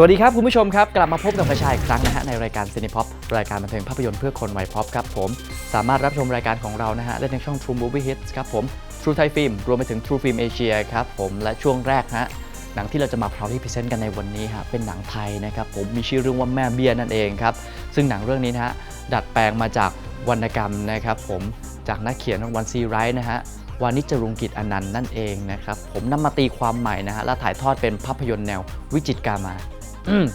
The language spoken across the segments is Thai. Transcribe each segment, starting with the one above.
สวัสดีครับ คุณผู้ชมครับ กลับมาพบกับกระชายอีกครั้งนะฮะในรายการ c i n e p o p รายการบันเทิงภาพยนตร์เพื่อคนวัยพอปครับผม สามารถรับชมรายการของเรานะฮะได้ในช่อง True Movie Hits ครับผม True Thai Film รวมไปถึง True Film Asia ครับผมและช่วงแรกฮะหนังที่เราจะมาพราวที่พรีเซนต์กันในวันนี้ฮะเป็นหนังไทยนะครับผมมีชื่อเรื่องว่าแม่เบี้ยนั่นเองครับซึ่งหนังเรื่องนี้นะฮะดัดแปลงมาจากวรรณกรรมนะครับผมจากนักเขียนรางวัลซีไรท์นะฮะวานิจจรุงกิจอนันต์นั่นเองนะครับผมนำมาตีความใหม่นะฮะและถ่ายทอดเป็นภาพยนตร์แนววิจิตรกามา อืม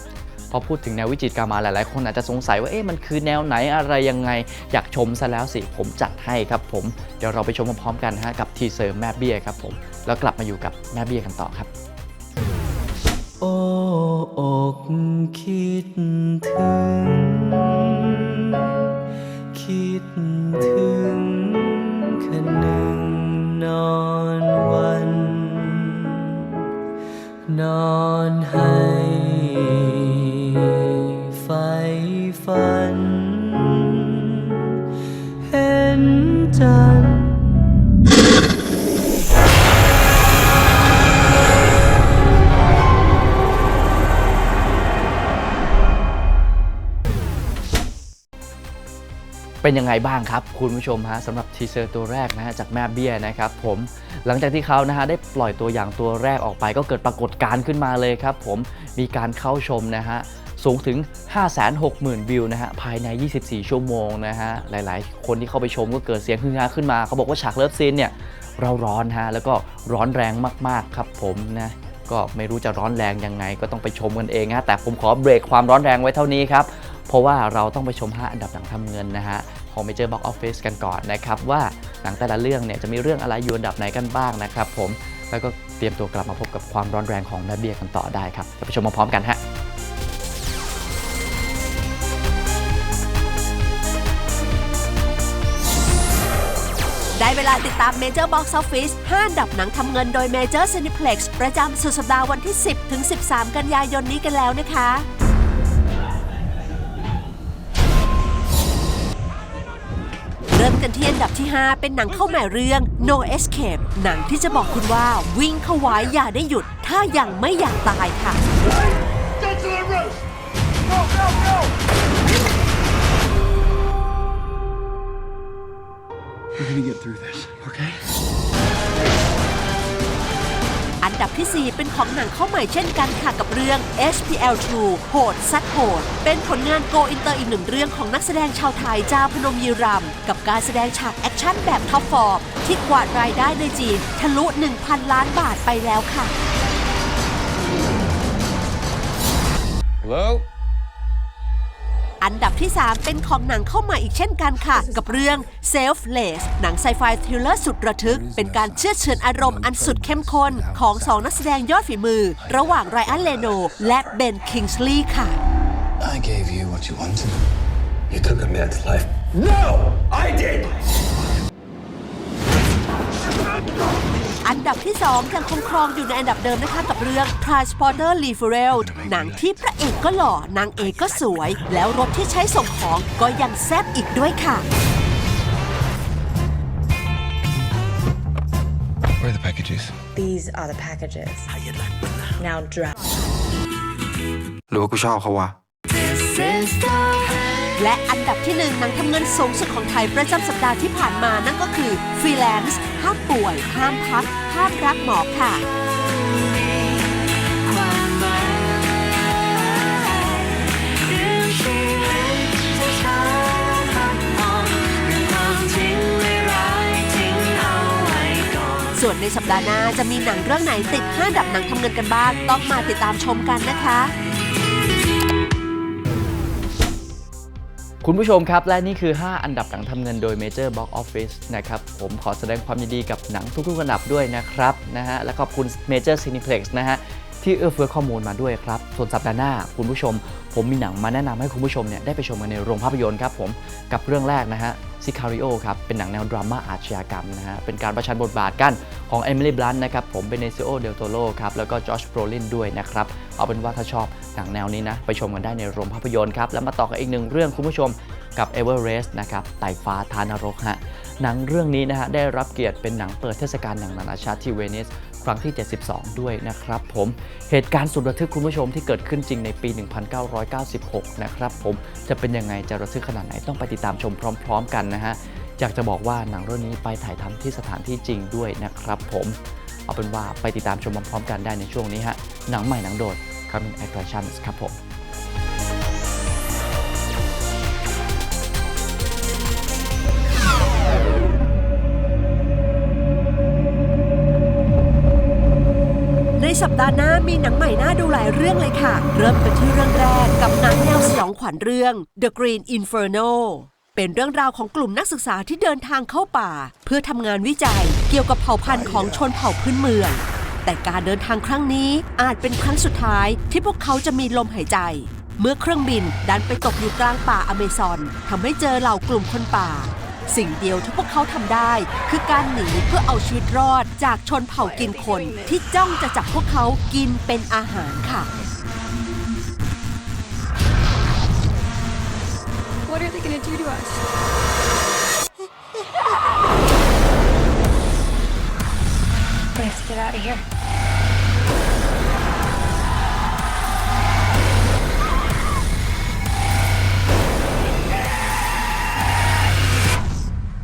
พอพูดถึงแนววิจิตรกามาหลายๆ คนอาจจะสงสัยว่าเอ๊ะมันคือแนวไหนอะไรยังไง อยากชมซะแล้วสิผมจัดให้ครับผม เดี๋ยวเราไปชมพร้อมๆกันฮะกับทีเซอร์แม่เบี้ยครับผม แล้วกลับมาอยู่กับแม่เบี้ยกันต่อครับ โอ้อกคิดถึง คิดถึงขนึงนอนวัน นอนให้ ฝัน เห็นจันทร์เป็นยังไงบ้างครับ คุณผู้ชมฮะสำหรับทีเซอร์ตัวแรกนะฮะจากแม่เบี้ยนะครับผมหลังจากที่เขานะฮะได้ปล่อยตัวอย่างตัวแรกออกไปก็เกิดปรากฏการณ์ขึ้นมาเลยครับผมมีการเข้าชมนะฮะ สูงถึง 560,000 วิวนะฮะภายใน 24 ชั่วโมงนะฮะหลายๆ คนที่เข้าไปชมก็เกิดเสียงฮือฮาขึ้นมา เขาบอกว่าฉากเลิฟซีนเนี่ยเราร้อนฮะแล้วก็ร้อนแรงมากๆครับผมนะก็ไม่รู้จะร้อนแรงยังไงก็ต้องไปชมกันเองฮะแต่ผมขอเบรกความร้อนแรงไว้เท่านี้ครับเพราะว่าเราต้องไปชม5อันดับหนังทำเงินนะฮะของ Major Box Office กันก่อนนะครับว่าหนังแต่ละเรื่องเนี่ยจะมีเรื่องอะไรอยู่อันดับไหนกันบ้างนะครับผมแล้วก็เตรียมตัวกลับมาพบกับความร้อนแรงของแม่เบี้ยกันต่อได้ครับจะไปชมพร้อมกันฮะ ได้เวลาติดตาม Major Box Office 5อันดับหนังทำเงินโดย Major Cineplex ประจำสุดสัปดาห์วันที่ 10 ถึง 13 กันยายนนี้กันแล้วนะคะเริ่มกันที่อันดับที่ 5 เป็นหนังเข้าใหม่เรื่อง No Escape หนังที่จะบอกคุณว่าวิ่งเข้าไว้อย่าได้หยุด ถ้ายังไม่อยากตายค่ะ We're gonna get through this, okay? อันดับทีสี่ 4 เป็นของหนังเข้าใหม่เช่นกันค่ะกับเรื่อง HPL 2 โหดซัดโหด เป็นผลงานโกอินเตอร์อีกหนึ่งเรื่องของนักแสดงชาวไทยจาพนมยีรำกับการแสดงฉากแอคชั่นแบบท็อปฟอร์มที่กวาดรายได้ในจีน ทะลุ 1,000 ล้านบาทไปแล้วค่ะ Hello? อันดับที่ 3 เป็นของหนังเข้ามาอีกเช่นกันค่ะ กับเรื่อง Selfless หนังไซไฟทริลเลอร์สุดระทึก เป็นการเชื่อเฉินอารมณ์อันสุดเข้มข้นของสองนักแสดงยอดฝีมือ ระหว่างไรอันเลโนและเบนคิงส์ลีย์ค่ะ I gave you what you wanted. You took a man's life. No! I did! อันดับที่ 2 ยังคงครองอยู่ในอันดับเดิมนะคะกับเรื่อง Transporter r e f e r r e l หนังที่พระเอกก็หล่อนางเอกก็สวย แล้วรถที่ใช้ส่งของก็ยังแซ่บอีกด้วยค่ะ Where are the packages? These are the packages. Now drop. หรือว่ากูชอบเขาวะ และอันดับที่1หนังทำเงินสูงสุดของไทยประจำสัปดาห์ที่ผ่านมานั่นก็คือ Freelance ห้าม ป่วยห้ามพักห้ามรักหมอค่ะส่วนในสัปดาห์หน้าจะมีหนังเรื่องไหนติด5อันดับหนังทำเงินกันบ้าง ต้องมาติดตามชมกันนะคะ คุณผู้ชมครับ และนี่คือ 5 อันดับหนังทำเงินโดย Major Box Office นะครับ ผมขอแสดงความยินดีกับหนังทุกๆอันดับด้วยนะครับนะฮะและขอบคุณ Major Cineplex นะฮะ ที่เอื้อเฟื้อข้อมูลมาด้วยครับ ส่วนสัปดาห์หน้าคุณผู้ชม ผมมีหนังมาแนะนำให้คุณผู้ชมเนี่ยได้ไปชมกันในโรงภาพยนตร์ครับผมกับเรื่องแรกนะฮะ Sicario ครับเป็นหนังแนวดราม่าอาชญากรรมนะฮะเป็นการประชันบทบาทกันของ Emily Blunt นนะครับผมเบเนซิโอเดลโตโรครับแล้วก็จอชโ r รลินด้วยนะครับเอาเป็นว่าถ้าชอบหนังแนวนี้นะไปชมกันได้ในโรงภาพยนตร์ครับแล้วมาต่อกันอีกหนึ่งเรื่องคุณผู้ชม กับ Everest นะครับไต่ฟ้าทานรกฮะหนังเรื่องนี้นะฮะได้รับเกียรติเป็นหนังเปิดเทศกาลหนังนานาชาติที่เวนิสครั้งที่ 72 ด้วยนะครับผมเหตุการณ์สุดระทึกคุณผู้ชมที่เกิดขึ้นจริงในปี 1996 นะครับผมจะเป็นยังไงจะระทึกขนาดไหนต้องไปติดตามชมพร้อม ๆ กันนะฮะอยากจะบอกว่าหนังเรื่องนี้ไปถ่ายทำที่สถานที่จริงด้วยนะครับผมเอาเป็นว่าไปติดตามชมพร้อมๆกันได้ในช่วงนี้ฮะหนังใหม่หนังโดด Coming Attractions ครับผม ริ่มกันที่เรื่องแรกกับหนังแนวสยองขวัญเรื่อง The Green Inferno เป็นเรื่องราวของกลุ่มนักศึกษาที่เดินทางเข้าป่า เพื่อทำงานวิจัยเกี่ยวกับเผ่าพันธุ์ของชนเผ่าพื้นเมือง แต่การเดินทางครั้งนี้อาจเป็นครั้งสุดท้ายที่พวกเขาจะมีลมหายใจ เมื่อเครื่องบินดันไปตกอยู่กลางป่าอเมซอนทำให้เจอเหล่ากลุ่มคนป่า สิ่งเดียวที่พวกเขาทำได้ คือการหนีเพื่อเอาชีวิตรอดจากชนเผ่ากินคนที่จ้องจะจับพวกเขากินเป็นอาหารค่ะ What are they gonna do to us? We have to get out of here.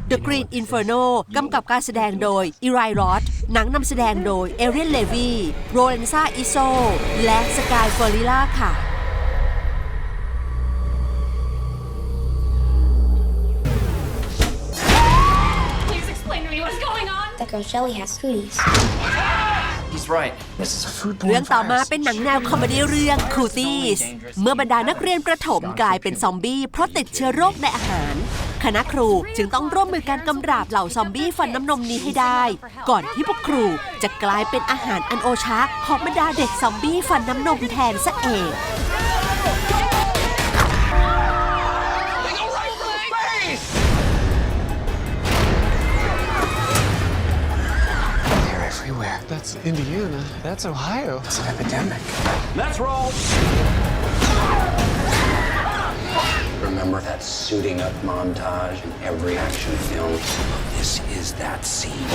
The Green Inferno กำกับการแสดงโดยอีไรรอดหนังนำแสดงโดยเอเรียนเลวีโรเลนซาอิโซ และสกายเฟอริล่าค่ะ on. That girl Shelly has cooties. He's right. This is a foodborne เรื่องต่อมา virus. เป็นหนังแนวคอมเมดี้เรื่อง c o o t i e s เมื่อบรรดานักเรียนประถมกลายเป็นซอมบี้เพราะติดเชื้อโรคในอาหาร คณะครูจึงต้องร่วมมือกันกำราบเหล่าซอมบี้ฟันน้ำนมนี้ให้ได้ ก่อนที่พวกครูจะกลายเป็นอาหารอันโอชะของบรรดาเด็กซอมบี้ฟันน้ำนมแทนซะเอง That's Indiana. That's Ohio. It's an epidemic. Let's roll. Remember that suiting up montage in every action film? This is that scene.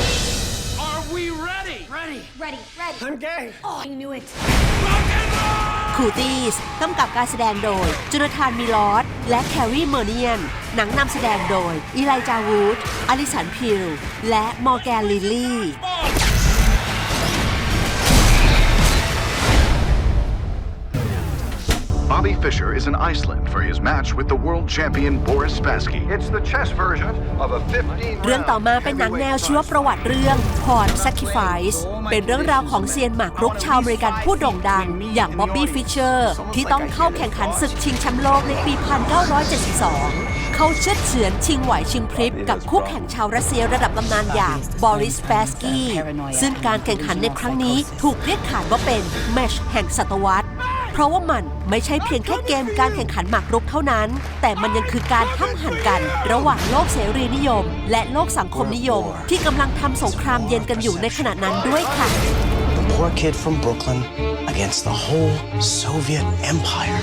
Are we ready? Ready, ready. I'm gay. Oh, I knew it. คูตี้สกำกับการแสดงโดยจูนธานมิลอสและแคร์รีเมอร์เนียน หนังนำแสดงโดยอีไลจาวูดอลิสันพิลและมอร์แกนลิลลี่ Bobby Fischer is in Iceland for his match with the world champion Boris Spassky. It's the chess version of a 15เรื่องต่อมาเป็นหนังแนวชีวประวัติเรื่อง Porn Sacrifice เป็นเรื่องราวของเซียนหมากรุกชาวอเมริกันผู้โด่งดัง อย่างบ๊อบบี้ฟิชเชอร์ ที่ต้องเข้าแข่งขันศึกชิงแชมป์โลกในปี 1972 เขาเชือดเฉือนชิงไหวชิงพริบกับคู่แข่งชาวรัสเซียระดับตำนานอย่างบอริส p ปสกี้ซึ่งการแข่งขันในครั้งนี้ถูกเรียกขานว่าเป็นแมชแห่งศตวรรษ เพราะว่ามันไม่ใช่เพียงแค่เกมการแข่งขันหมากรุกเท่านั้น แต่มันยังคือการห้ำหันกัน ระหว่างโลกเสรีนิยม และโลกสังคมนิยม ที่กำลังทำสงครามเย็นกันอยู่ในขณะนั้นด้วยค่ะ poor kid from Brooklyn against the whole Soviet Empire.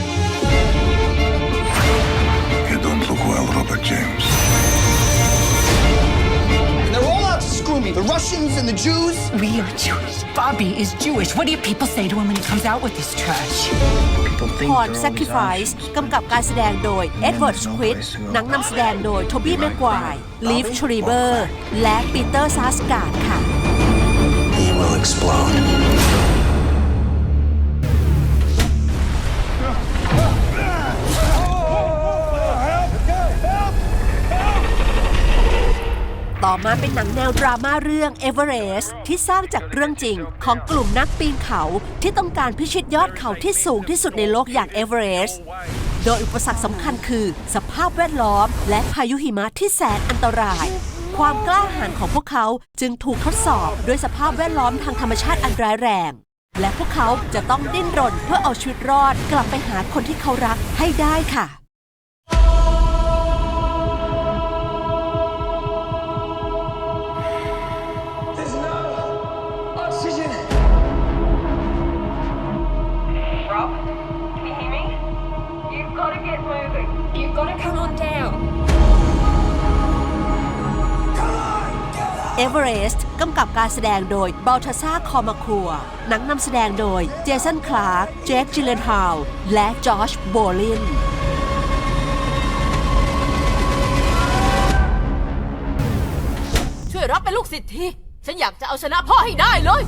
You don't look well, Robert James. me. The Russians and the Jews. We are Jewish. Bobby is Jewish. What do you people say to him when he comes out with this trash? People think Porn they're all these Sacrifice options. กำกับการแสดงโดยเอ็ดเวิร์ดสควิดหนังนำแสดงโดยโทบี้แม็กควายลีฟชรีเบอร์และปีเตอร์ซาสการ์ดค่ะ He will explode. ต่อมาเป็นหนังแนวดราม่าเรื่อง Everest ที่สร้างจากเรื่องจริง ของกลุ่มนักปีนเขาที่ต้องการพิชิตยอดเขาที่สูงที่สุดในโลกอย่าง Everest โดยอุปสรรคสำคัญคือ สภาพแวดล้อม และพายุหิมะที่แสนอันตราย ความกล้าหาญของพวกเขาจึงถูกทดสอบด้วยสภาพแวดล้อมทางธรรมชาติอันร้ายแรง และพวกเขาจะต้องดิ้นรนเพื่อเอาชีวิตรอด กลับไปหาคนที่เขารักให้ได้ค่ะ อเวอเรสต์กำกับการแสดงโดยบัลทาซาคอมาคัว หนังนำแสดงโดยเจสันคลาร์ก เจคจิเลนฮาวและจอชโบลินช่วยรับเป็นลูกศิษย์ทีฉันอยากจะเอาชนะพ่อให้ได้เลย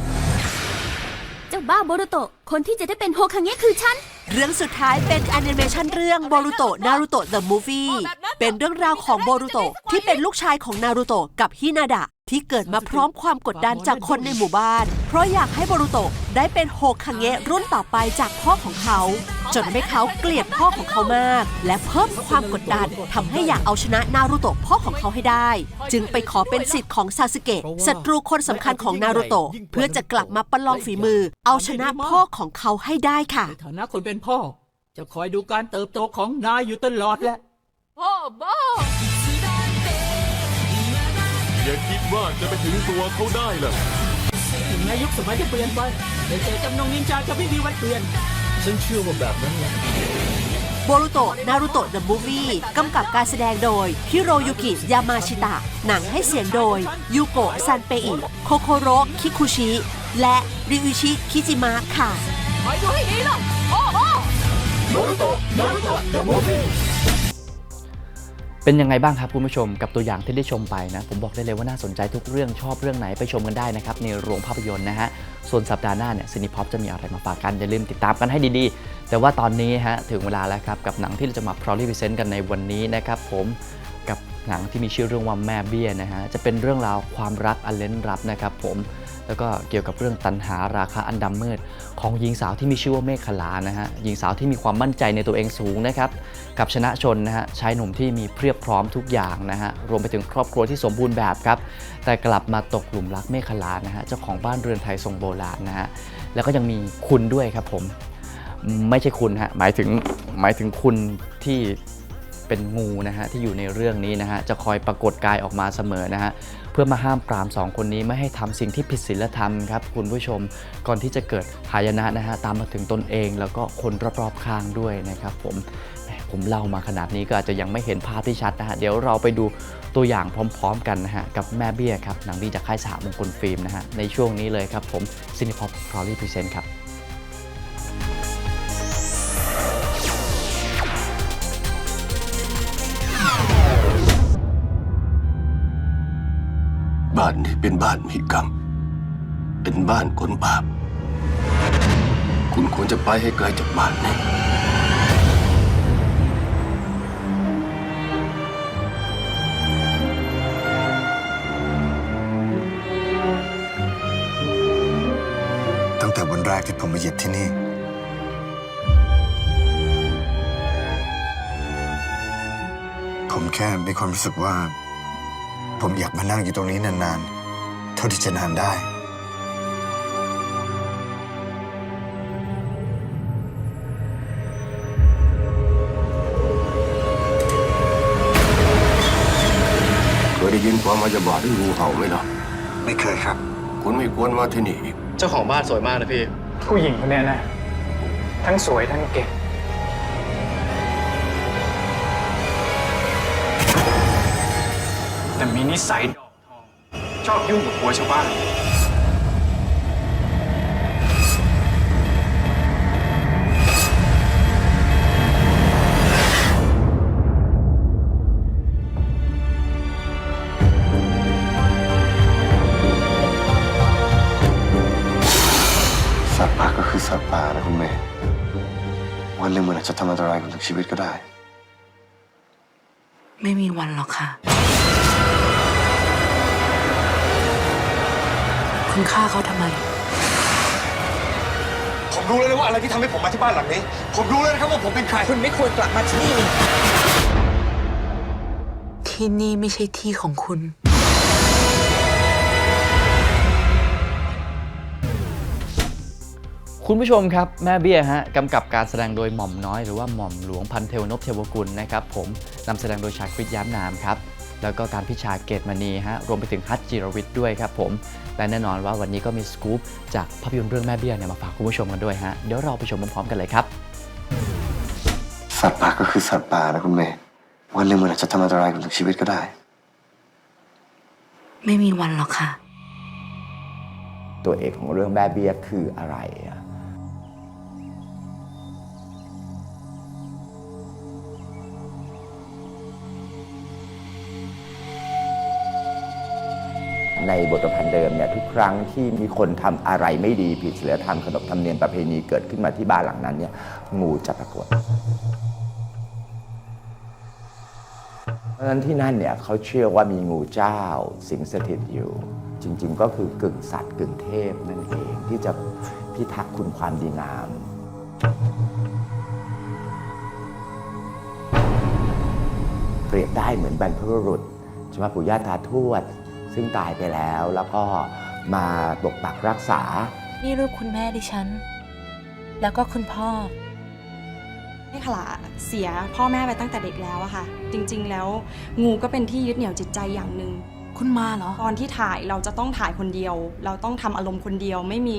เจ้าบ้าโบรุโตะคนที่จะได้เป็นโฮคังเงะคือฉัน เรื่องสุดท้ายเป็นแอนิเมชันเรื่องโบรูโตะนารูโตะ The Movie เป็นเรื่องราวของโบรูโตะที่เป็นลูกชายของนารูโตะกับฮินาดะ ที่เกิดมาพร้อมความกดดันจากคนในหมู่บ้าน เพราะอยากให้โบรูโตะได้เป็นโฮคังเงะรุ่นต่อไปจากพ่อของเขา จนทำให้เขาเกลียดพ่อของเขามาก และเพิ่มความกดดันทำให้อยากเอาชนะนารูโตะพ่อของเขาให้ได้ จึงไปขอเป็นสิทธิ์ของซาสึเกะศัตรูคนสำคัญของนารูโตะเพื่อจะกลับมาประลองฝีมือ เอาชนะพ่อของเขาให้ได้ค่ะในฐานะคนเป็นพ่อ จะคอยดูการเติบโตของนายอยู่ตลอดแหละพ่อบ้า อย่าคิดว่าจะไปถึงตัวเขาได้ล่ะ ถึงแม้ยุคสมัยจะเปลี่ยนไปแต่เจตจำนงนินจาจะไม่มีวันเปลี่ยน ฉันเชื่อว่าแบบนั้นแหละโบรูโตะนารูโตะ The Movie กำกับการแสดงโดย ฮิโรยุกิ ยามาชิตะ หนังให้เสียงโดย ยูโกะ ซันเปอิ โคโคโรคิคุชิ และริอุชิ คิจิมะค่ะคอยดูให้ดีล่ะโอ้โหเเป็นยังไงบ้างครับคุณผู้ชมกับตัวอย่างที่ได้ชมไปนะ ผมบอกได้เลยว่าน่าสนใจทุกเรื่องชอบเรื่องไหนไปชมกันได้นะครับ ในโรงภาพยนตร์นะฮะ ส่วนสัปดาห์หน้าเนี่ยซินิพ็อปจะมีอะไรมาฝากกัน อย่าลืมติดตามกันให้ดีๆ แต่ว่าตอนนี้ฮะ ถึงเวลาแล้วครับ กับหนังที่เราจะมา p r o l y present กันในวันนี้นะครับผมกับหนังที่มีชื่อเรื่องว่าแม่เบี้ยนะฮะจะเป็นเรื่องราวความรักอันเล้นลับนะครับผม แล้วก็เกี่ยวกับเรื่องตันหาราคาอันดำมืด ของหญิงสาวที่มีชื่อว่าเมฆขลานะฮะหญิงสาวที่มีความมั่นใจในตัวเองสูงนะครับกับชนะชนนะฮะชายหนุ่มที่มีเพียบพร้อมทุกอย่างนะฮะรวมไปถึงครอบครัวที่สมบูรณ์แบบครับแต่กลับมาตกหลุมรักเมฆขลานะฮะเจ้าของบ้านเรือนไทยทรงโบราณนะฮะแล้วก็ยังมีคุณด้วยครับผมไม่ใช่คุณฮะหมายถึงหมายถึงคุณที่เป็นงูนะฮะที่อยู่ในเรื่องนี้นะฮะจะคอยปรากฏกายออกมาเสมอนะฮะ เพื่อมาห้ามปรามสองคนนี้ไม่ให้ทำสิ่งที่ผิดศีลธรรมครับคุณผู้ชมก่อนที่จะเกิดหายนะนะฮะตามมาถึงตนเอง แล้วก็คนรอบๆข้างด้วยนะครับผมผมเล่ามาขนาดนี้ก็อาจจะยังไม่เห็นภาพที่ชัดนะฮะเดี๋ยวเราไปดูตัวอย่างพร้อม ๆ กันนะฮะกับแม่เบี้ยครับหนังดีจากค่ายสหมงคลฟิล์มนะฮะในช่วงนี้เลยครับผมซินิพอปพรอลี่พรีเซนต์ครับ บ้านนี้เป็นบ้านมีกรรม เป็นบ้านคนบาป คุณควรจะไปให้ไกลจากบ้านนี้ตั้งแต่วันแรกที่ผมมาเหยียบที่นี่ ผมแค่มีความรู้สึกว่า ผมอยากมานั่งอยู่ตรงนี้นานๆ เท่าที่จะนานได้ เคยได้ยินความมาจะบาดหรืองูเห่าไหมล่ะ ไม่เคยครับ คุณไม่ควรมาที่นี่อีก เจ้าของบ้านสวยมากนะพี่ ผู้หญิงคนเนี้ยนะ ทั้งสวยทั้งเก่ง แต่มีนิสัยดอกทอง ชอบยุ่งกับหัวชาวบ้าน สัตว์ป่าก็คือสัตว์ป่านะคุณเมย์วันหนึ่งมันอาจจะทำอันตรายกับชีวิตก็ได้ ไม่มีวันหรอกค่ะ คุณฆ่าเขาทำไม ผมรู้แล้วนะว่าอะไรที่ทำให้ผมมาที่บ้านหลังนี้ ผมรู้แล้วนะครับว่าผมเป็นใคร คุณไม่ควรกลับมาที่นี่ ที่นี่ไม่ใช่ที่ของคุณ คุณผู้ชมครับแม่เบี้ยฮะกำกับการแสดงโดยหม่อมน้อยหรือว่าหม่อมหลวงพันเทวนพเทวกุลนะครับผมนำแสดงโดยชาคริตย้ำนามครับ แล้วก็การพิชาเกตมณีฮะรวมไปถึงฮัตจิรวิทย์ด้วยครับผม และแน่นอนว่าวันนี้ก็มีสกู๊ปจากภาพยนตร์เรื่องแม่เบี้ยเนี่ยมาฝากคุณผู้ชมกันด้วยฮะเดี๋ยวเราไปชมพร้อมๆกันเลยครับ สัตว์ป่าก็คือสัตว์ป่านะคุณเมย์วันหนึ่งมันอาจจะทำอันตรายกับชีวิตก็ได้ ไม่มีวันหรอกค่ะ ตัวเอกของเรื่องแม่เบี้ยคืออะไรอะ ในบทประพันธ์เดิมเนี่ยทุกครั้งที่มีคนทำอะไรไม่ดีผิดศีลธรรมขนบธรรมเนียมประเพณีเกิดขึ้นมาที่บ้านหลังนั้นเนี่ยงูจะปรากฏเพราะฉะนั้นที่นั่นเนี่ยเขาเชื่อว่ามีงูเจ้าสิงสถิตอยู่ จริง ๆ ก็คือกึ่งสัตว์กึ่งเทพนั่นเองที่จะพิทักษ์คุณความดีงามเปรียบได้เหมือนบรรพบุรุษใช่ไหมปู่ย่าตาทวด ซึ่งตายไปแล้วแล้วก็มาปกปักรักษา นี่รูปคุณแม่ดิฉัน แล้วก็คุณพ่อให้ขลาเสียพ่อแม่ไปตั้งแต่เด็กแล้วอะค่ะ จริงๆแล้วงูก็เป็นที่ยึดเหนี่ยวจิตใจอย่างหนึ่ง คุณมาเหรอ ตอนที่ถ่ายเราจะต้องถ่ายคนเดียว เราต้องทำอารมณ์คนเดียว ไม่มี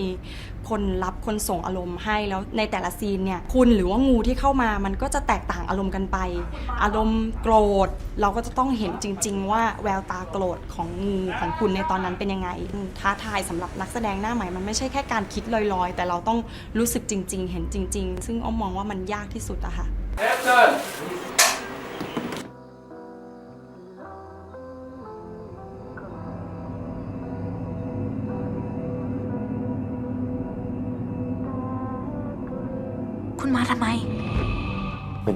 คนรับคนส่งอารมณ์ให้แล้วในแต่ละซีนเนี่ยคุณหรือว่างูที่เข้ามามันก็จะแตกต่างอารมณ์กันไป อารมณ์โกรธ เราก็จะต้องเห็นจริง ๆ ว่าแววตาโกรธของงูของคุณในตอนนั้นเป็นยังไงอืมท้าทายสำหรับนักแสดงหน้าใหม่มันไม่ใช่แค่การคิดลอยๆ แต่เราต้องรู้สึกจริง ๆ เห็นจริง ๆ ซึ่งอ้อมมองว่ามันยากที่สุดอะค่ะคุ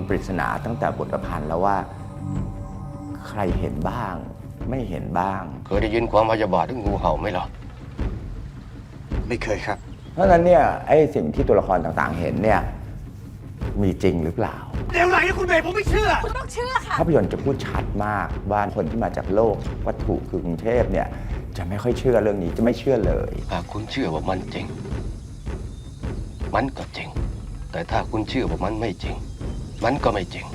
ป็นปริศนาตั้งแต่บทประพันธ์แล้วว่า ใครเห็นบ้าง ไม่เห็นบ้าง เคยได้ยินความพยาบาทของงูเห่าไหมล่ะไม่เคยครับ เพราะฉะนั้นเนี่ยไอ้สิ่งที่ตัวละครต่างๆเห็นเนี่ยมีจริงหรือเปล่าเดี๋ยวไหนนะคุณเบย์ผมไม่เชื่อ คุณต้องเชื่อค่ะ ภาพยนตร์จะพูดชัดมากว่าคนที่มาจากโลกวัตถุคือกรุงเทพเนี่ยจะไม่ค่อยเชื่อเรื่องนี้จะไม่เชื่อเลย หากคุณเชื่อว่ามันจริง มันก็จริง แต่ถ้าคุณเชื่อว่ามันไม่จริง มันก็ไม่จริง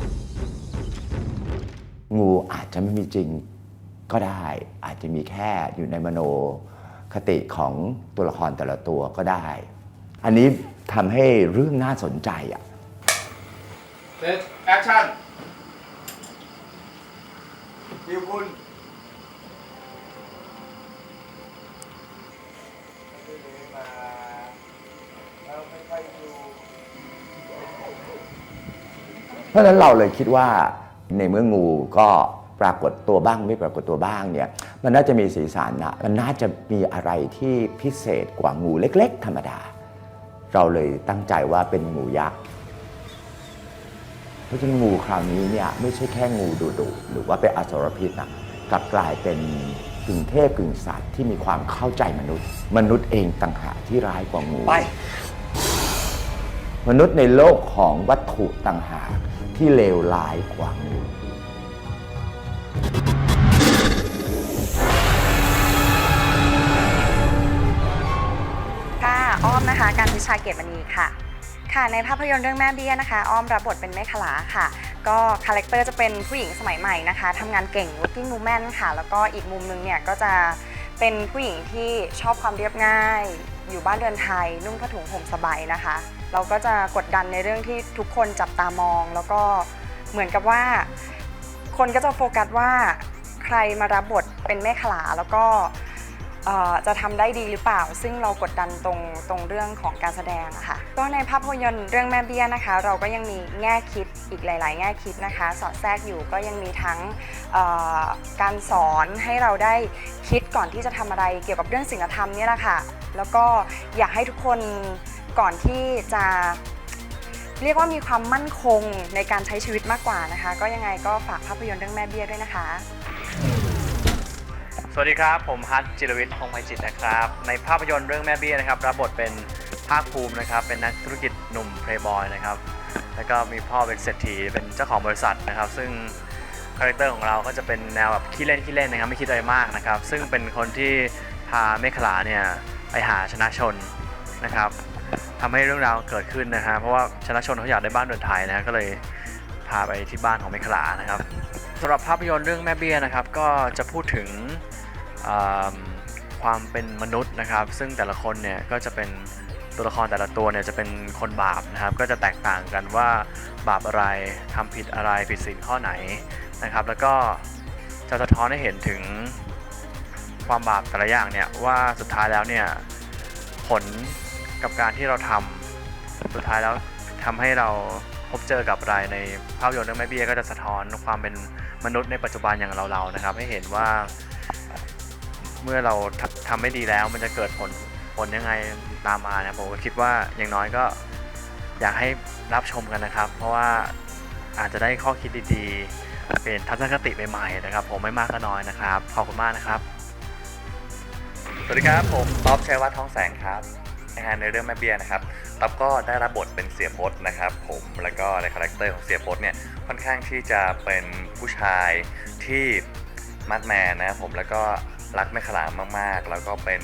งูอาจจะไม่มีจริงก็ได้ อาจจะมีแค่อยู่ในมโนคติของตัวละครแต่ละตัวก็ได้ อันนี้ทำให้เรื่องน่าสนใจอะเซตแอคชั่นคิวคุณ เพราะฉะนั้นเราเลยคิดว่าในเมื่องูก็ปรากฏตัวบ้างไม่ปรากฏตัวบ้างเนี่ยมันน่าจะมีสีสันนะมันน่าจะมีอะไรที่พิเศษกว่างูเล็ก ๆ ธรรมดา เราเลยตั้งใจว่าเป็นงูยักษ์เพราะฉะนั้นงูคราวนี้เนี่ยไม่ใช่แค่งูดุดุหรือว่าเป็นอสรพิษนะกลับกลายเป็นกึ่งเทพกึ่งสัตว์ที่มีความเข้าใจมนุษย์ มนุษย์เองต่างหากที่ร้ายกว่างูไป มนุษย์ในโลกของวัตถุต่างหากที่เลวร้ายกว่างูค่ะอ้อมนะคะ การพิชาเกตมณีค่ะ ค่ะในภาพยนตร์เรื่องแม่เบี้ยนะคะ อ้อมรับบทเป็นแม่ขลาค่ะ ก็คาแรคเตอร์จะเป็นผู้หญิงสมัยใหม่นะคะทำงานเก่ง working woman ค่ะ แล้วก็อีกมุมนึงเนี่ยก็จะเป็นผู้หญิงที่ชอบความเรียบง่าย อยู่บ้านเรือนไทย นุ่งผ้าถุงห่มสบายนะคะ เราก็จะกดดันในเรื่องที่ทุกคนจับตามอง แล้วก็เหมือนกับว่า คนก็จะโฟกัสว่าใครมารับบทเป็นแม่ขลาแล้วก็จะทำได้ดีหรือเปล่า ซึ่งเรากดดันตรงตรงเรื่องของการแสดงอะค่ะ ก็ในภาพยนตร์เรื่องแม่เบี้ยนะคะ เราก็ยังมีแง่คิดอีกหลาย ๆ แง่คิดนะคะ สอดแทรกอยู่ก็ยังมีทั้งการสอนให้เราได้คิดก่อนที่จะทำอะไรเกี่ยวกับเรื่องศีลธรรมเนี่ยแหละค่ะ แล้วก็อยากให้ทุกคน ก่อนที่จะเรียกว่ามีความมั่นคงในการใช้ชีวิตมากกว่านะคะ ก็ยังไงก็ฝากภาพยนตร์เรื่องแม่เบี้ยด้วยนะคะ สวัสดีครับ ผมฮัทจิรวิทย์พงไพจิตนะครับ ในภาพยนตร์เรื่องแม่เบี้ยนะครับรับบทเป็นภาคภูมินะครับ เป็นนักธุรกิจหนุ่มเพลย์บอยนะครับ แล้วก็มีพ่อเป็นเศรษฐีเป็นเจ้าของบริษัทนะครับ ซึ่งคาแรคเตอร์ของเราก็จะเป็นแนวแบบขี้เล่นขี้เล่นนะครับไม่คิดอะไรมากนะครับ ซึ่งเป็นคนที่พาเมฆลาเนี่ยไปหาชนะชนนะครับ ทำให้เรื่องราวเกิดขึ้นนะฮะเพราะว่าชนะชนเขาอยากได้บ้านเรือนไทยนะะก็เลยพาไปที่บ้านของเมฆลานะครับสำหรับภาพยนตร์เรื่องแม่เบี้ยนะครับก็จะพูดถึงความเป็นมนุษย์นะครับ ซึ่งแต่ละคนเนี่ยก็จะเป็นตัวละครแต่ละตัวเนี่ยจะเป็นคนบาปนะครับ ก็จะแตกต่างกันว่าบาปอะไรทำผิดอะไรผิดศีลข้อไหนนะครับ แล้วก็จะสะท้อนให้เห็นถึงความบาปแต่ละอย่างเนี่ยว่าสุดท้ายแล้วเนี่ยผล กับการที่เราทำสุดท้ายแล้วทำให้เราพบเจอกับอะไรในภาพยนตร์เรื่องแม่เบี้ยก็จะสะท้อนความเป็นมนุษย์ในปัจจุบันอย่างเราๆนะครับ ให้เห็นว่าเมื่อเราทำทำไม่ดีแล้ว มันจะเกิดผลผลยังไงตามมานะผมก็คิดว่าอย่างน้อยก็อยากให้รับชมกันนะครับ เพราะว่าอาจจะได้ข้อคิดดีๆ เป็นทัศนคติใหม่ๆนะครับ ผมไม่มากก็น้อยนะครับขอบคุณมากนะครับ สวัสดีครับผมต๊อบชัยวัฒน์ทองแสงครับ งานในเรื่องแม่เบี้ยนะครับต๊อบก็ได้รับบทเป็นเสียพจน์นะครับ ผมแล้วก็ในคาแรคเตอร์ของเสียพจน์เนี่ยค่อนข้างที่จะเป็นผู้ชายที่มัดแมนนะครับผมแล้วก็รักแม่ขลามมากๆ แล้วก็เป็น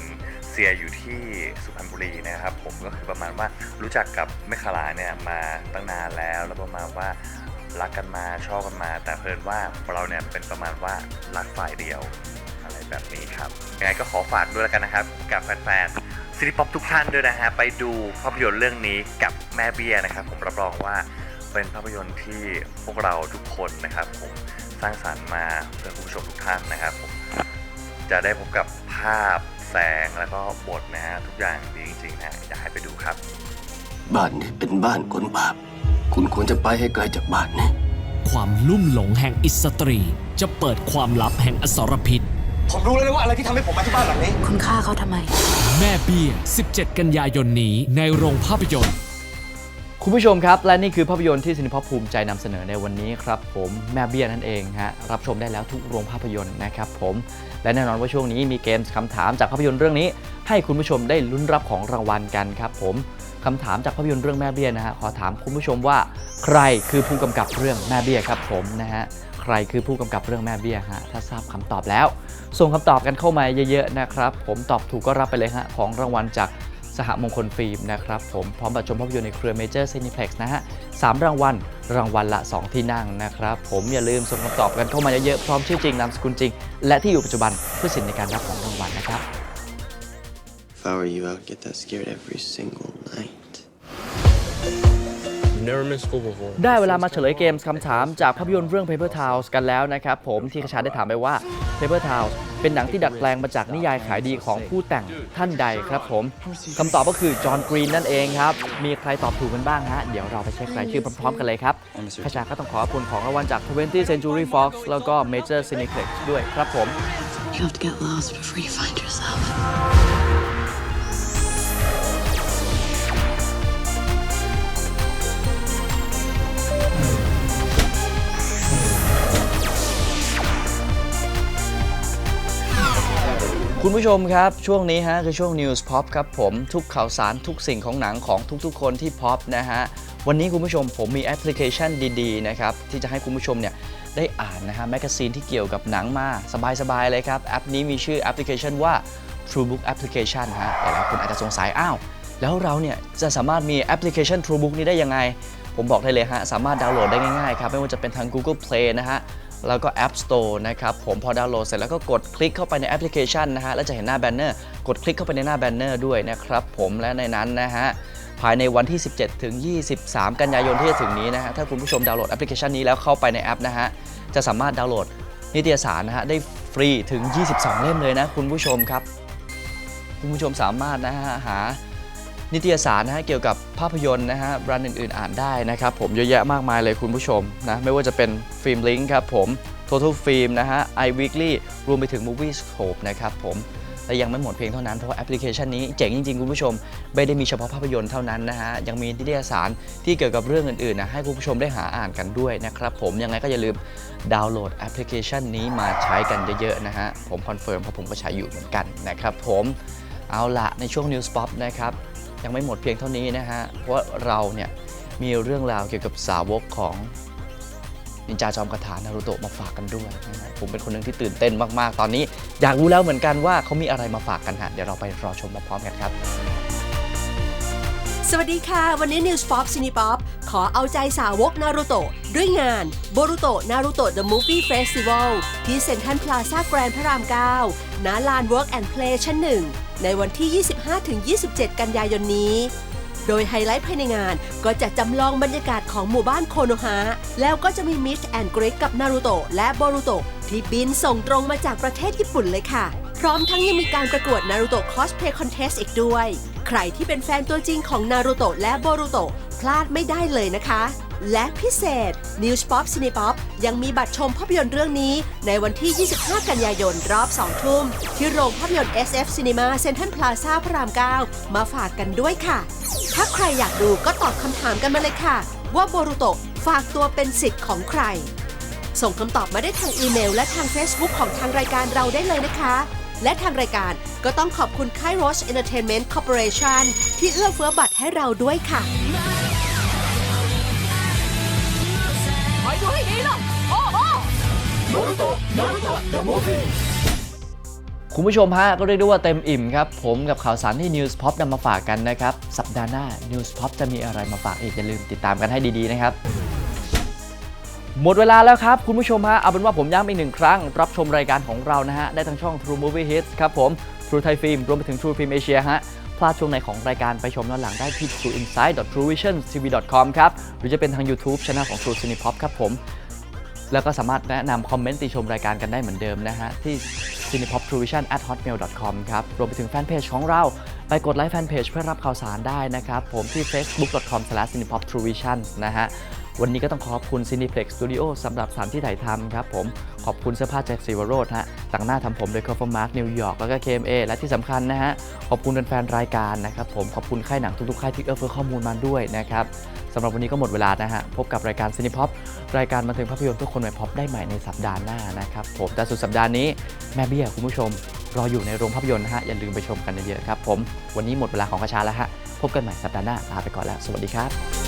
เสียอยู่ที่สุพรรณบุรีนะครับ ผมก็คือประมาณว่ารู้จักกับแม่ขลาเนี่ยมาตั้งนานแล้ว แล้วประมาณว่ารักกันมาชอบกันมา แต่เพิ่นว่าเราเนี่ยเป็นประมาณว่ารักฝ่ายเดียวอะไรแบบนี้ครับยังไงก็ขอฝากด้วยแล้วกันนะครับ กับแฟนๆ ซินิป๊อปทุกท่านด้วยนะฮะ ไปดูภาพยนตร์เรื่องนี้กับแม่เบี้ยนะครับ ผมรับรองว่าเป็นภาพยนตร์ที่พวกเราทุกคนนะครับ ผมสร้างสรรค์มาเพื่อคุณผู้ชมทุกท่านนะครับผมจะได้พบกับภาพแสงแล้วก็บทนะฮะทุกอย่างดีจริงๆนะอยากให้ไปดูครับ บ้านนี้เป็นบ้านคนบาป คุณควรจะไปให้ไกลจากบ้านนี้ความลุ่มหลงแห่งอิสตรี จะเปิดความลับแห่งอสรพิษ ผมรู้แล้วนะว่าอะไรที่ทำให้ผมมาที่บ้านหลังนี้ คุณฆ่าเขาทำไม แม่เบี้ย 17 กันยายนนี้ในโรงภาพยนตร์ คุณผู้ชมครับ และนี่คือภาพยนตร์ที่ซินิพอภูมิใจนำเสนอในวันนี้ครับ ผมแม่เบี้ยนั่นเองฮะรับชมได้แล้วทุกโรงภาพยนตร์นะครับผมและแน่นอนว่าช่วงนี้มีเกมส์คำถามจากภาพยนตร์เรื่องนี้ ให้คุณผู้ชมได้ลุ้นรับของรางวัลกันครับผมคำถามจากภาพยนตร์เรื่องแม่เบี้ยนะฮะขอถามคุณผู้ชมว่า ใครคือผู้กำกับเรื่องแม่เบี้ยครับผมนะฮะใค รคือผู้กำกับเรื่องแม่เบี้ยฮะถ้าทราบคำตอบแล้ว ส่งคำตอบกันเข้ามาเยอะๆนะครับ ผมตอบถูกก็รับไปเลยฮะของรางวัลจากสหมงคลฟิล์มนะครับผมพร้อมบัตรชมภาพยนตร์ในเครือเมเจอร์ซีนิเพล็กซ์นะฮะสามรางวัลรางวัลละ 2 ที่นั่งนะครับ ผมอย่าลืมส่งคำตอบกันเข้ามาเยอะๆพร้อมชื่อจริงนามสกุลจริง และที่อยู่ปัจจุบันเพื่อสิทธิในการรับของรางวัลนะครับ If I were you, I'd get that scared every single night. ได้เวลามาเฉลยเกมส์คำถามจากภาพยนตร์เรื่อง Paper Towns กันแล้วนะครับผมที่กระชาได้ถามไปว่า Paper Towns เป็นหนังที่ดัดแปลงมาจากนิยายขายดีของผู้แต่งท่านใดครับผมคำตอบก็คือจอห์นกรีนนั่นเองครับ มีใครตอบถูกกันบ้างฮะ เดี๋ยวเราไปเช็ครายชื่อพร้อมๆกันเลยครับกระชาก็ต้องขอขอบคุณของรางวัลจาก 20th Century Fox แล้วก็ Major Cineplex ด้วยครับผม You have to get lost before you find yourself. คุณผู้ชมครับ ช่วงนี้ฮะคือช่วง News Pop ครับผมทุกข่าวสารทุกสิ่งของหนังของทุกๆ คนที่ Pop นะฮะ วันนี้คุณผู้ชมผมมีแอปพลิเคชันดีๆนะครับที่จะให้คุณผู้ชมเนี่ยได้อ่านนะฮะแมกกาซีนที่เกี่ยวกับหนังมา สบายๆเลยครับ แอปนี้มีชื่อแอปพลิเคชันว่า True Book Application ฮะแต่หลายคนอาจจะสงสัยอ้าว แล้วเราเนี่ยจะสามารถมีแอปพลิเคชัน True Book นี้ได้ยังไง ผมบอกได้เลยฮะสามารถดาวน์โหลดได้ง่ายๆครับไม่ว่าจะเป็นทาง Google Play นะฮะ แล้วก็ App Store นะครับผมพอดาวน์โหลดเสร็จแล้วก็กดคลิกเข้าไปในแอปพลิเคชันนะฮะแล้วจะเห็นหน้าแบนเนอร์กดคลิกเข้าไปในหน้าแบนเนอร์ด้วยนะครับผมและในนั้นนะฮะภายในวันที่ 17 ถึง 23 กันยายนที่จะถึงนี้นะฮะถ้าคุณผู้ชมดาวน์โหลดแอปพลิเคชันนี้แล้วเข้าไปในแอปนะฮะจะสามารถดาวน์โหลดนิตยสารนะฮะได้ฟรีถึง 22 เล่มเลยนะคุณผู้ชมครับ คุณผู้ชมสามารถนะฮะหา นิตยสารนะฮะเกี่ยวกับภาพยนตร์นะฮะแบรนด์อื่นๆอ่านได้นะครับผมเยอะแยะมากมายเลยคุณผู้ชมนะไม่ว่าจะเป็นฟิล์มลิงก์ครับผม Total Film นะฮะ iWeekly รวมไปถึง Movie Scope นะครับผมและยังไม่หมดเพียงเท่านั้นเพราะว่าแอปพลิเคชันนี้เจ๋งจริงๆ คุณผู้ชม ไม่ได้มีเฉพาะภาพยนตร์เท่านั้นนะฮะ ยังมีนิตยสารที่เกี่ยวกับเรื่องอื่นๆนะให้คุณผู้ชมได้หาอ่านกันด้วยนะครับผมยังไงก็อย่าลืมดาวน์โหลดแอปพลิเคชันนี้มาใช้กันเยอะๆนะฮะ ผมคอนเฟิร์มเพราะผมก็ใช้อยู่เหมือนกันนะครับผมเอาละในช่วง News Pop นะครับ ยังไม่หมดเพียงเท่านี้นะฮะ เพราะเราเนี่ยมีเรื่องราวเกี่ยวกับสาวกของนินจาจอมคาถานารุโตะมาฝากกันด้วยนะฮะผมเป็นคนหนึ่งที่ตื่นเต้นมากๆ ตอนนี้ อยากรู้แล้วเหมือนกันว่าเขามีอะไรมาฝากกันฮะ เดี๋ยวเราไปรอชมพร้อมๆกันครับ สวัสดีค่ะ วันนี้ News Pop Cine Pop ขอเอาใจสาวกนารูโตะด้วยงาน Boruto Naruto The Movie Festival ที่เซ็นทรัลพลาซ่าแกรนด์พระราม 9ณลาน Work and Play ชั้นหนึ่ง ในวันที่ 25-27 กันยายนนี้ โดยไฮไลท์ภายในงานก็จะจำลองบรรยากาศของหมู่บ้านโคโนฮะ แล้วก็จะมีมิชแอนด์เกรกกับนารูโตะและโบรูโตะที่บินส่งตรงมาจากประเทศญี่ปุ่นเลยค่ะ พร้อมทั้งยังมีการประกวดนารูโตะคอสเพย์คอนเทสอีกด้วย ใครที่เป็นแฟนตัวจริงของนารูโตะและโบรูโตะพลาดไม่ได้เลยนะคะ และพิเศษ News Pop Cine Pop ยังมีบัตรชมภาพยนตร์เรื่องนี้ ในวันที่ 25 กันยายนรอบ 2 ทุ่ม ที่โรงภาพยนตร์ SF Cinema Central Plaza พระราม 9 มาฝากกันด้วยค่ะ ถ้าใครอยากดูก็ตอบคำถามกันมาเลยค่ะ ว่าโบรูโตะฝากตัวเป็นสิทธิ์ของใคร ส่งคำตอบมาได้ทางอีเมล และทาง Facebook ของทางรายการเราได้เลยนะคะและทางรายการก็ต้องขอบคุณค่าย Roche Entertainment Corporation ที่เอื้อเฟื้อบัตรให้เราด้วยค่ะ ดูให้ดีล่ะโอ้โหคุณผู้ชมฮะก็เรียกได้ว่าเต็มอิ่มครับ ผมกับข่าวสารที่ News Pop นำมาฝากกันนะครับ สัปดาห์หน้า News Pop จะมีอะไรมาฝากอีกอย่าลืมติดตามกันให้ดีๆนะครับ หมดเวลาแล้วครับ คุณผู้ชมฮะเอาเป็นว่าผมย้ำอีกหนึ่งครั้ง รับชมรายการของเรานะฮะ ได้ทางช่อง True Movie Hits ครับผม True Thai Film รวมไปถึง True Film Asia ฮะ พลาดช่วงไหนของรายการไปชมย้อนหลังได้ที่ trueinsight.truevisiontv.com ครับหรือจะเป็นทาง YouTube Channel ของ True Cine Pop ครับผม แล้วก็สามารถแนะนำคอมเมนต์ติชมรายการกันได้เหมือนเดิมนะฮะ ที่ cinepoptruvision at hotmail.com ครับ รวมไปถึงแฟนเพจของเรา ไปกดไลค์แฟนเพจเพื่อรับข่าวสารได้นะครับผมที่ facebook.com/cinepoptruvision นะฮะวันนี้ก็ต้องขอบคุณ Cineplex Studio สำหรับสถานที่ถ่ายทำครับผม ขอบคุณเสื้อผ้าจ็คซีวโรดฮะต่างหน้าทำผมโดย Cover Mark New York แล้วก็ KMA และที่สำคัญนะฮะ ขอบคุณแฟนๆรายการนะครับผม ขอบคุณค่ายหนังทุกๆค่ายที่เอื้อเฟื้อข้อมูลมาด้วยนะครับสำหรับวันนี้ก็หมดเวลานะฮะ พบกับรายการ Cinepop รายการบันเทิงภาพยนตร์ทุกคนใหม่พบได้ใหม่ในสัปดาห์หน้านะครับผมแต่สุดสัปดาห์นี้แม่เบี้ยคุณผู้ชม รออยู่ในโรงภาพยนตร์นะฮะอย่าลืมไปชมกันเยอะๆครับผมวันนี้หมดเวลาของกระชาแล้วฮะพบกันใหม่สัปดาห์หน้าลาไปก่อนแล้ว สวัสดีครับ